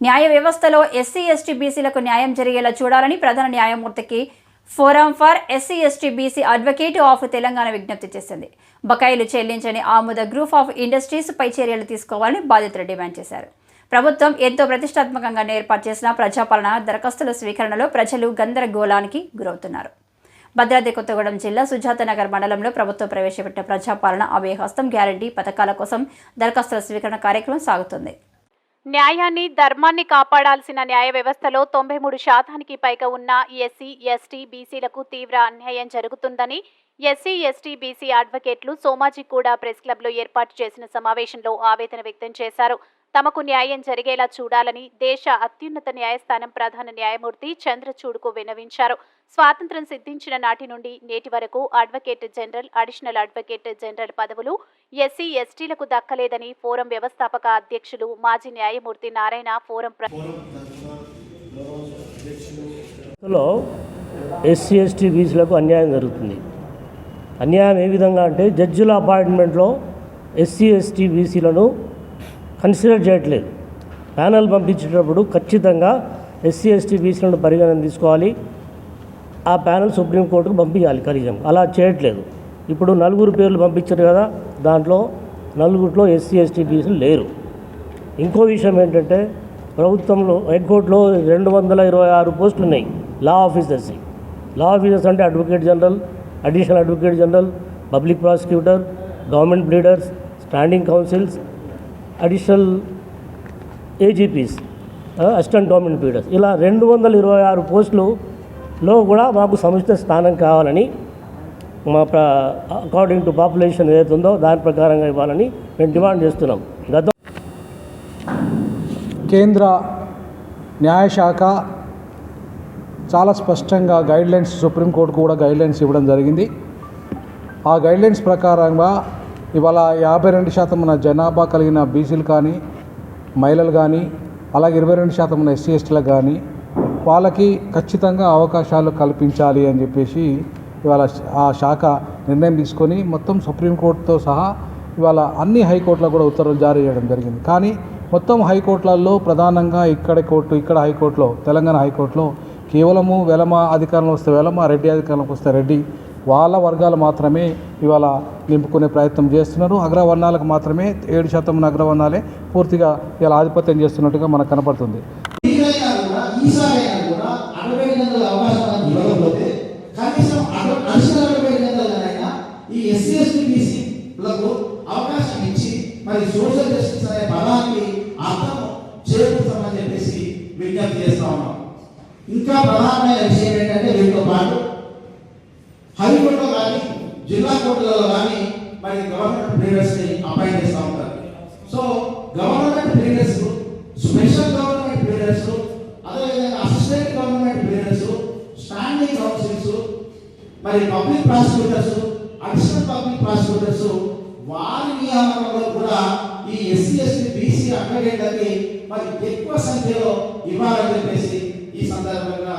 న్యాయ వ్యవస్థలో SC ST బీసీలకు న్యాయం జరిగేలా చూడాలని ప్రధాన న్యాయమూర్తికి forum for SC ST BC advocate of Telangana విజ్ఞప్తి చేసింది. బకాయిలు చెల్లించని ఆముద గ్రూప్ ఆఫ్ ఇండస్ట్రీస్ పై చర్యలు తీసుకోవాలని బాధితులు డిమాండ్ చేశారు. ప్రభుత్వం ఎంతో ప్రతిష్టాత్మకంగా ఏర్పాటు చేసిన ప్రజాపాలన దరఖాస్తుల స్వీకరణలో ప్రజలు గందరగోళానికి గురవుతున్నారు. భద్రాద్రి కొత్తగూడెం జిల్లా సుజాతనగర్ మండలంలో ప్రభుత్వం ప్రవేశపెట్టిన ప్రజాపాలన అభయహస్తం గ్యారంటీ పథకాల కోసం దరఖాస్తుల స్వీకరణ కార్యక్రమం సాగుతుంది. న్యాయాన్ని ధర్మాన్ని కాపాడాల్సిన న్యాయ వ్యవస్థలో తొంభై మూడు శాతానికి పైగా ఉన్న ఎస్సీ ఎస్టీ బీసీలకు తీవ్ర అన్యాయం జరుగుతుందని ఎస్సీ ఎస్టీ బీసీ అడ్వకేట్లు సోమాజిగూడ ప్రెస్ క్లబ్లో ఏర్పాటు చేసిన సమావేశంలో ఆవేదన వ్యక్తం చేశారు. తమకు న్యాయం జరిగేలా చూడాలని దేశ అత్యున్నత న్యాయస్థానం ప్రధాన న్యాయమూర్తి చంద్రచూడ్కు విన్నవించారు. స్వాతంత్ర్యం సిద్ధించిన నాటి నుండి నేటి వరకు advocate general additional advocate general పదవులు ఎస్సీ ఎస్టీలకు దక్కలేదని ఫోరం వ్యవస్థాపక అధ్యక్షులు మాజీ న్యాయమూర్తి నారాయణ ఫోరం ఎస్సీ ఎస్టీ బీసీలకు అన్యాయం జరుగుతుంది. అన్యాయం ఏ విధంగా అంటే జడ్జిల అపాయింట్మెంట్లో ఎస్సీ ఎస్టీ బీసీలను కన్సిడర్ చేయట్లేదు. ప్యానల్ పంపించేటప్పుడు ఖచ్చితంగా ఎస్సీ ఎస్టీ బీసీలను పరిగణన తీసుకోవాలి. ఆ ప్యానల్ సుప్రీంకోర్టుకు పంపించాలి కనీసం. అలా చేయట్లేదు. ఇప్పుడు నలుగురు పేర్లు పంపించారు కదా దాంట్లో నలుగురిలో ఎస్సీ ఎస్టీ బీసీలు లేరు. ఇంకో విషయం ఏంటంటే ప్రభుత్వంలో హైకోర్టులో రెండు వందల ఇరవై ఆరు పోస్టులు ఉన్నాయి లా ఆఫీసర్స్. లా ఆఫీసర్స్ అంటే advocate general additional advocate general public prosecutor government pleaders standing counsels additional AGPs assistant dominant pleaders ఇలా రెండు వందల ఇరవై ఆరు పోస్టులలో కూడా మాకు సముచిత స్థానం కావాలని మా అకార్డింగ్ టు పాపులేషన్ ఏదైతే ఉందో దాని ప్రకారంగా ఇవ్వాలని మేము డిమాండ్ చేస్తున్నాం. గత కేంద్ర న్యాయశాఖ చాలా స్పష్టంగా గైడ్లైన్స్ సుప్రీంకోర్టు కూడా గైడ్లైన్స్ ఇవ్వడం జరిగింది. ఆ గైడ్లైన్స్ ప్రకారంగా ఇవాళ యాభై రెండు శాతం ఉన్న జనాభా కలిగిన బీసీలు కానీ మహిళలు కానీ అలాగే ఇరవై రెండు శాతం ఉన్న ఎస్సీ ఎస్టీలకు కానీ వాళ్ళకి ఖచ్చితంగా అవకాశాలు కల్పించాలి అని చెప్పేసి ఇవాళ ఆ శాఖ నిర్ణయం తీసుకొని మొత్తం సుప్రీంకోర్టుతో సహా ఇవాళ అన్ని హైకోర్టులో కూడా ఉత్తర్వులు జారీ చేయడం జరిగింది. కానీ మొత్తం హైకోర్టులలో ప్రధానంగా ఇక్కడ కోర్టు ఇక్కడ హైకోర్టులో తెలంగాణ హైకోర్టులో కేవలము వెలమ అధికారంలో వస్తే వెలమ రెడ్డి అధికారంలోకి వస్తే రెడ్డి వాళ్ళ వర్గాలు మాత్రమే ఇవాళ నింపుకునే ప్రయత్నం చేస్తున్నారు. అగ్రవర్ణాలకు మాత్రమే ఏడు శాతం అగ్రవర్ణాలే పూర్తిగా ఇలా ఆధిపత్యం చేస్తున్నట్టుగా మనకు కనపడుతుంది. ఈ ఎస్సీ ఎస్టీ బీసీలకు అవకాశం ఇచ్చి మరి సోషల్ జస్టిస్ అనే అర్థం చెప్పేసి విజ్ఞప్తి చేస్తా ఉన్నాం. ఇంకా ప్రధానమైన విషయం ఏంటంటే వీటితో పాటు హైకోర్టులో కానీ జిల్లా కోర్టులలో కానీ మరి గవర్నమెంట్ ప్లేయర్స్ని అపాయింట్ చేస్తూ ఉంటారు. So government pleaders special government pleaders అదేవిధంగా assistant government pleaders standing counsels మరి public prosecutors additional public prosecutors వారి నియామకంలో కూడా ఈ ఎస్సీ ఎస్టీ బీసీ అడ్వకేట్లకి మరి ఎక్కువ సంఖ్యలో ఇవ్వాలని చెప్పేసి ఈ సందర్భంగా